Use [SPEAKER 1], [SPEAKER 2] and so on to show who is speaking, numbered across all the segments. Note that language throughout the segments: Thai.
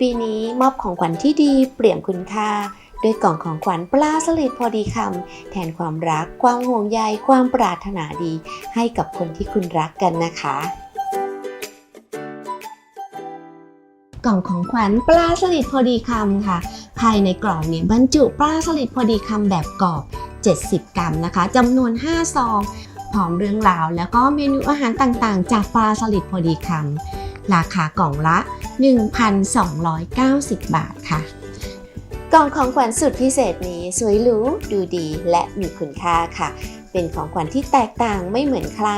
[SPEAKER 1] ปีนี้มอบของขวัญที่ดีเปลี่ยมคุณค่าด้วยกล่องของขวัญปลาสลิดพอดีคำแทนความรัก ความห่วงใยความปรารถนาดี ให้กับคนที่คุณรักกันนะคะ กล่องของขวัญปลาสลิดพอดีคำค่ะ ภายในกล่องเนี่ยบรรจุปลาสลิดพอดีคำแบบกรอบ 70 กรัมนะคะจำนวน 5 ซองพร้อมเรื่องราว แล้วก็เมนูอาหารต่างๆ จากปลาสลิดพอดีคำราคากล่องละ 1,290 บาทค่ะ กล่องของขวัญสุดพิเศษนี้สวยหรูดูดีและมีคุณค่าค่ะ เป็นของขวัญที่แตกต่างไม่เหมือนใคร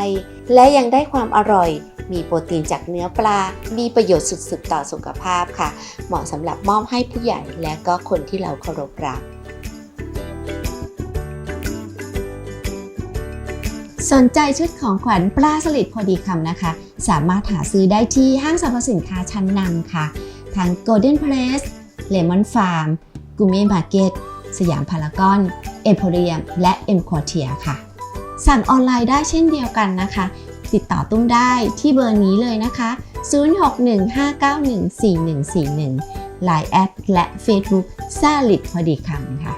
[SPEAKER 1] และยังได้ความอร่อย มีโปรตีนจากเนื้อปลา มีประโยชน์สุดๆ ต่อสุขภาพค่ะ เหมาะสำหรับมอบให้ผู้ใหญ่และก็คนที่เราเคารพรัก สนใจชุดของขวัญปลาสลิดพอดีคำนะคะ สามารถหาซื้อได้ที่ห้างสรรพสินค้าชั้นนำค่ะ ทั้ง Golden Place Lemon Farm g u m m y Market สยามพารากอน เอ็มโพเรียม และ M Quartier ค่ะ สั่งออนไลน์ได้เช่นเดียวกันนะคะ ติดต่อตุ้มได้ที่เบอร์นี้เลยนะคะ 0615914141 Line แอดและ Facebook ซาลิดพอดีคำค่ะ